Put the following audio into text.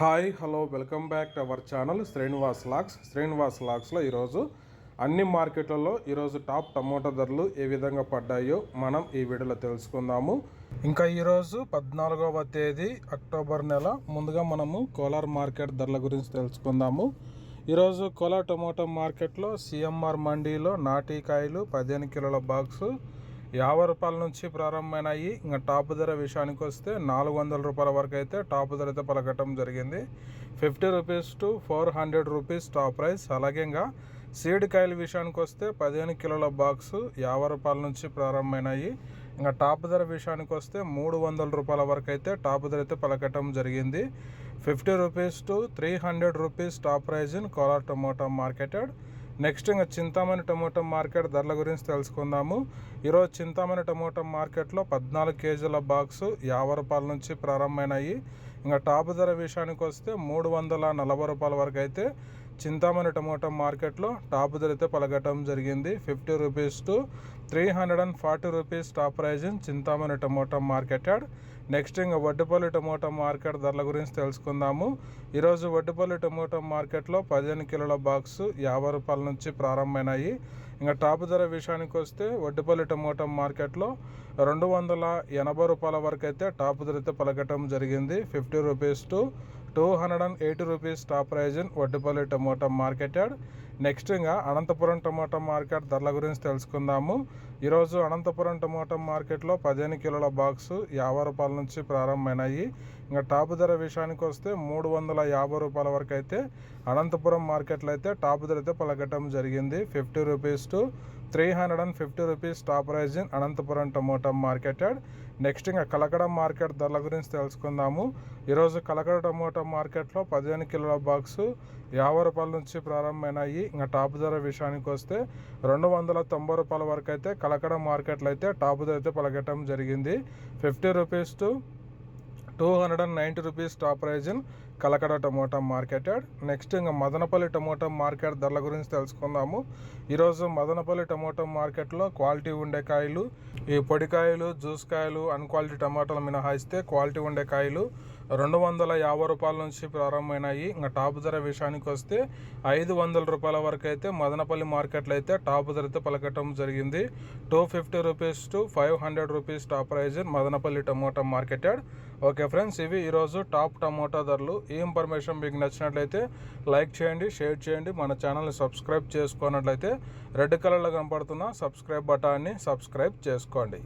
Hi hello welcome back to our channel Srinivas lakhs. Srinivas లాక్స్లో ఈరోజు అన్ని మార్కెట్లలో ఈరోజు టాప్ టమోటా ధరలు ఏ విధంగా పడ్డాయో మనం ఈ వీడియోలో తెలుసుకుందాము. ఇంకా ఈరోజు పద్నాలుగవ తేదీ అక్టోబర్ నెల. ముందుగా మనము కోలార్ మార్కెట్ ధరల గురించి తెలుసుకుందాము. ఈరోజు కోలార్ టమోటా మార్కెట్లో సిఎంఆర్ మండీలో నాటికాయలు పదిహేను కిలోల బాక్సు యాభై రూపాయల నుంచి ప్రారంభమైనాయి. ఇంకా టాప్ ధర విషయానికి వస్తే నాలుగు వందల రూపాయల వరకు అయితే టాప్ ధర అయితే పలకటం జరిగింది. Fifty rupees to four hundred rupees top price. అలాగే ఇంకా సీడ్ కాయల విషయానికి వస్తే పదిహేను కిలోల బాక్సు యాభై రూపాయల నుంచి ప్రారంభమైనాయి. ఇంకా టాప్ ధర విషయానికి వస్తే మూడు వందల రూపాయల వరకు అయితే టాప్ ధర అయితే పలకటం జరిగింది. Fifty rupees to three hundred rupees top price in Kolar tomato marketed. Next ఇంకా చింతామణి టమోటా మార్కెట్ ధరల గురించి తెలుసుకుందాము. ఈరోజు చింతామణి టమోటా మార్కెట్లో పద్నాలుగు కేజీల బాక్సు యాభై రూపాయల నుంచి ప్రారంభమైనాయి. ఇంకా టాప్ ధర విషయానికి వస్తే మూడు వందల నలభై రూపాయల వరకు అయితే చింతామణి టమోటా మార్కెట్లో టాప్ ధర అయితే పలకటం జరిగింది. Fifty rupees to three hundred and forty rupees top price in Chintamani tomato market next ఇంకా వడ్డపల్లి టమోటా మార్కెట్ ధరల గురించి తెలుసుకుందాము. ఈరోజు వడ్డపల్లి టమోటా మార్కెట్లో పదిహేను కిలోల బాక్స్ యాభై రూపాయల నుంచి ప్రారంభమైనాయి. ఇంకా టాప్ ధర విషయానికి వస్తే వడ్డపల్లి టమోటా మార్కెట్లో రెండు వందల ఎనభై రూపాయల వరకు అయితే టాప్ ధర అయితే పలకటం జరిగింది. Fifty rupees to two hundred and eighty rupees top price in Vaddipalli tomato marketed next ఇంకా అనంతపురం టమోటా మార్కెట్ ధరల గురించి తెలుసుకుందాము. ఈరోజు అనంతపురం టమోటా మార్కెట్లో పదిహేను కిలోల బాక్సు యాభై రూపాయల నుంచి ప్రారంభమైనాయి. ఇంకా టాప్ ధర విషయానికి వస్తే మూడు వందల యాభై రూపాయల వరకు అయితే అనంతపురం మార్కెట్లో అయితే టాప్ ధర అయితే పలకటం జరిగింది. Fifty rupees to three hundred and fifty rupees top price in Anantapuram tomato marketed. Next ఇంకా కలకడ మార్కెట్ ధరల గురించి తెలుసుకుందాము. ఈరోజు కలకడ టమోటా మార్కెట్లో పదిహేను కిలోల బాక్సు యాభై రూపాయల నుంచి ప్రారంభమైనాయి. ఇంకా టాప్ ధర విషయానికి వస్తే రెండు వందల తొంభై రూపాయల వరకు అయితే కలకడ మార్కెట్లో అయితే టాప్ ధర అయితే పలకటం జరిగింది. Fifty rupees to two hundred and ninety rupees top price in Kalakada tomato marketed. Next ఇంకా మదనపల్లి టమోటా మార్కెట్ ధరల గురించి తెలుసుకుందాము. ఈరోజు మదనపల్లి టమోటా మార్కెట్లో క్వాలిటీ ఉండే కాయలు ఈ పొడికాయలు జ్యూస్ కాయలు అన్క్వాలిటీ టమాటాలు మినహాయిస్తే క్వాలిటీ ఉండే కాయలు రెండు వందల యాభై రూపాయల నుంచి ప్రారంభమైనాయి. ఇంకా టాప్ ధర విషయానికి వస్తే ఐదు వందల రూపాయల వరకు అయితే మదనపల్లి మార్కెట్లో అయితే టాప్ ధర అయితే పలకటం జరిగింది. Two fifty rupees to five hundred rupees top price Madanapalli tomato marketed. Okay friends ఇవి ఈరోజు టాప్ టమోటా ధరలు. ఈ ఇన్ఫర్మేషన్ మీకు నచ్చినట్లయితే లైక్ చేయండి షేర్ చేయండి. మన ఛానల్ని సబ్స్క్రైబ్ చేసుకున్నట్లయితే రెడ్ కలర్లో కనపడుతున్న సబ్స్క్రైబ్ బటాన్ని సబ్స్క్రైబ్ చేసుకోండి.